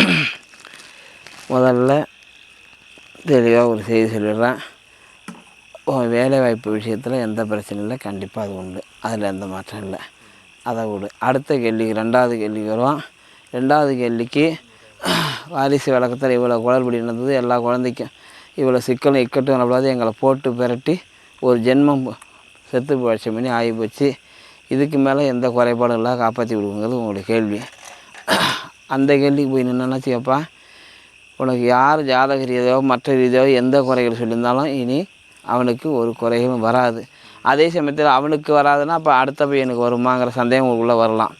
முதல்ல தெளிவாக ஒரு செய்தி சொல்லிடுறேன். வேலைவாய்ப்பு விஷயத்தில் எந்த பிரச்சனையும் இல்லை. கண்டிப்பாக அது உண்டு. அதில் எந்த மாற்றம் இல்லை. அதை விடு. அடுத்த கேள்விக்கு ரெண்டாவது கேள்விக்கு வருவோம். ரெண்டாவது கேள்விக்கு வாரிசு வழக்கத்தில் இவ்வளோ குளறுபடி நடந்தது. எல்லா குழந்தைக்கும் இவ்வளோ சிக்கலும் இக்கட்டும் நம்மளாவது எங்களை போட்டு பிரட்டி ஒரு ஜென்மம் செத்து பட்சம் பண்ணி ஆகி போச்சு. இதுக்கு மேலே எந்த குறைபாடும் இல்லை. காப்பாற்றி விடுங்கிறது உங்களுடைய கேள்வி. அந்த கேள்விக்கு போய் நின்னாச்சு கேப்பா உனக்கு யார் ஜாதக ரீதியோ மற்ற ரீதியோ எந்த குறைகள் சொல்லியிருந்தாலும் இனி அவனுக்கு ஒரு குறைகளும் வராது. அதே சமயத்தில் அவனுக்கு வராதுன்னா அப்போ அடுத்த பையனுக்கு வருமாங்கிற சந்தேகம் உங்களுக்குள்ளே வரலாம்.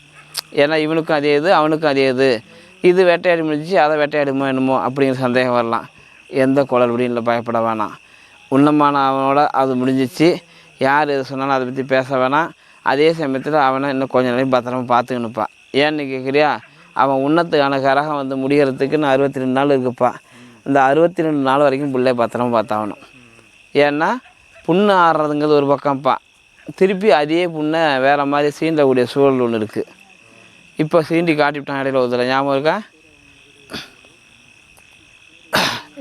ஏன்னா இவனுக்கும் அதே இது அவனுக்கும் அதே இது. இது வேட்டையாடி முடிஞ்சு அதை வேட்டையாடுமோ என்னமோ அப்படிங்கிற சந்தேகம் வரலாம். எந்த குளறுபடியும் இல்லை பயப்பட வேணாம். உன்னமான அவனோட அது முடிஞ்சிச்சு. யார் எது சொன்னாலும் அதை பற்றி பேச வேணாம். அதே சமயத்தில் அவனை இன்னும் கொஞ்ச நாளைக்கு பத்திரமா பார்த்துக்கணுப்பா ஏன்னு கேட்குறியா அவன் உன்னத்துக்கான கரகம் வந்து முடிகிறதுக்குன்னு இன்னும் அறுபத்தி ரெண்டு நாள் இருக்குப்பா. இந்த அறுபத்தி ரெண்டு நாள் வரைக்கும் பிள்ளை பத்திரமா பார்த்தாகணும். ஏன்னா புண்ணு ஆடுறதுங்கிறது ஒரு பக்கம்ப்பா. திருப்பி அதே புண்ணை வேறு மாதிரி சீண்டக்கூடிய சூழல் ஒன்று இருக்குது இப்போ சீண்டி காட்டிவிட்டான் இடையில ஒரு ஞாபகம் இருக்கா?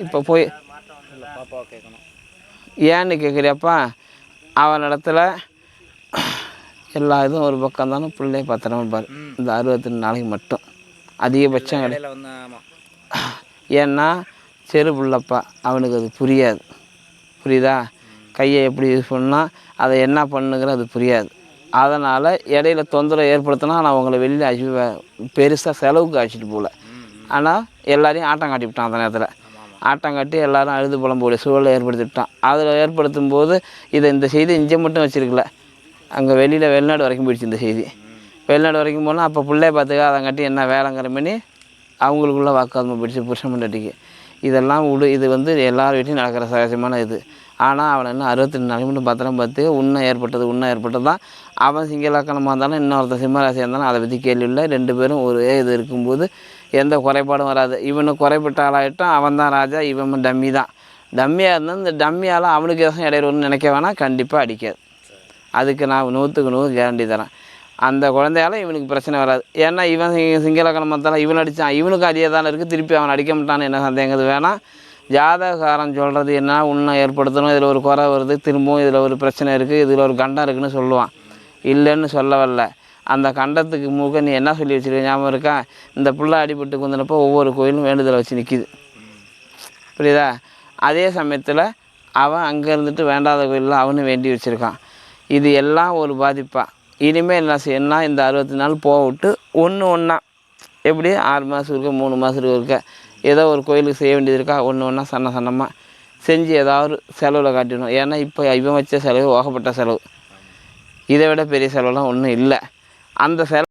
இப்போ போய் கேட்கணும் ஏன்னு கேட்குறியப்பா? அவன் இடத்துல எல்லா இதுவும் ஒரு பக்கம் தானே பிள்ளைய பத்திரமா பாரு. இந்த அறுபத்தி ரெண்டு நாளைக்கு மட்டும். அதிகபட்சம் ஏன்னா செரு பிள்ளைப்பா அவனுக்கு அது புரியாது. புரியுதா? கையை எப்படி யூஸ் பண்ணால் அதை என்ன பண்ணுங்கிற அது புரியாது. அதனால் இடையில தொந்தரவு ஏற்படுத்தினா நான் உங்களை வெளியில் அழைச்சி பெருசாக செலவுக்கு அழைச்சிட்டு போகல. ஆனால் எல்லாரையும் ஆட்டம் காட்டி விட்டான் அந்த நேரத்தில். ஆட்டம் காட்டி எல்லாரும் அழுது புலம்பக்கூடிய சூழலை ஏற்படுத்தி விட்டான். அதில் ஏற்படுத்தும் போது இதை இந்த செய்தி இங்கே மட்டும் வச்சிருக்கல. அங்கே வெளியில் வெளிநாடு வரைக்கும் போயிடுச்சு இந்த செய்தி. வெளிநாடு வரைக்கும் போனால் அப்போ பிள்ளைய பார்த்துக்க அதை கட்டி என்ன வேலைங்கிற பண்ணி அவங்களுக்குள்ள வாக்குவாதம் போயிடுச்சு புருஷன் பொண்டாட்டிக்கு இதெல்லாம் விடு இது வந்து எல்லார் வீட்டையும் நடக்கிற சகஜமான இது. ஆனால் அவனை இன்னும் அறுபத்தி ரெண்டு நாளைக்கு மட்டும் பத்திரம் பார்த்து உன்னை ஏற்பட்டது உன்னை ஏற்பட்டது தான். அவன் சிங்களக்கணமாக இருந்தாலும் இன்னொருத்தன் சிம்மராசியாக இருந்தாலும் அதை பற்றி கேள்வி இல்லை. ரெண்டு பேரும் ஒரே இது இருக்கும்போது எந்த குறைபாடும் வராது. இவனு குறைபட்ட ஆளாயிட்டான் அவன் தான் ராஜா இவன் டம்மி தான். டம்மியாக இருந்தால் இந்த டம்மியால் அவனுக்கு எதுவும் இடையில நினைக்க வேணாம் கண்டிப்பாக அடிக்காது. அதுக்கு நான் நூற்றுக்கு நூறு கேரண்டி தரேன். அந்த குழந்தையால இவனுக்கு பிரச்சனை வராது. ஏன்னா இவன் சிங்க- சிங்களக்கணமத்தால் இவன் அடித்தான் இவனுக்கு அதே தானே இருக்குது திருப்பி அவன் அடிக்க மாட்டான்னு என்ன சந்தேகது வேணாம். ஜாதகக்காரன் சொல்கிறது என்ன? உன்னை ஏற்படுத்தணும். இதில் ஒரு குறை வருது. திரும்பவும் இதில் ஒரு பிரச்சனை இருக்குது இதில் ஒரு கண்டம் இருக்குன்னு சொல்லுவான். இல்லைன்னு சொல்ல வரல அந்த கண்டத்துக்கு மூக்க நீ என்ன சொல்லி வச்சுருக்க? ஞாபகம் இருக்கா? இந்த புள்ள அடிபட்டு குந்தினப்போ ஒவ்வொரு கோயிலும் வேண்டுதலை வச்சு நிற்கிது புரியுதா? அதே சமயத்தில் அவன் அங்கே இருந்துட்டு வேண்டாத கோயிலில் அவனும் வேண்டி வச்சுருக்கான். இது எல்லாம் ஒரு பாதிப்பாக இனிமேல் என்ன செய்யணும்னா இந்த அறுபத்தி நாள் போக விட்டு ஒன்று ஒன்றா எப்படி ஆறு மாதம் இருக்க மூணு மாதத்துக்கு இருக்க ஏதோ ஒரு கோயிலுக்கு செய்ய வேண்டியது இருக்கா? ஒன்று ஒன்றா சன்ன சன்னமாக செஞ்சு ஏதாவது செலவில் காட்டிடணும். ஏன்னா இப்போ இவன் வச்ச செலவு ஓகப்பட்ட செலவு. இதை விட பெரிய செலவுலாம் ஒன்றும் இல்லை. அந்த செலவு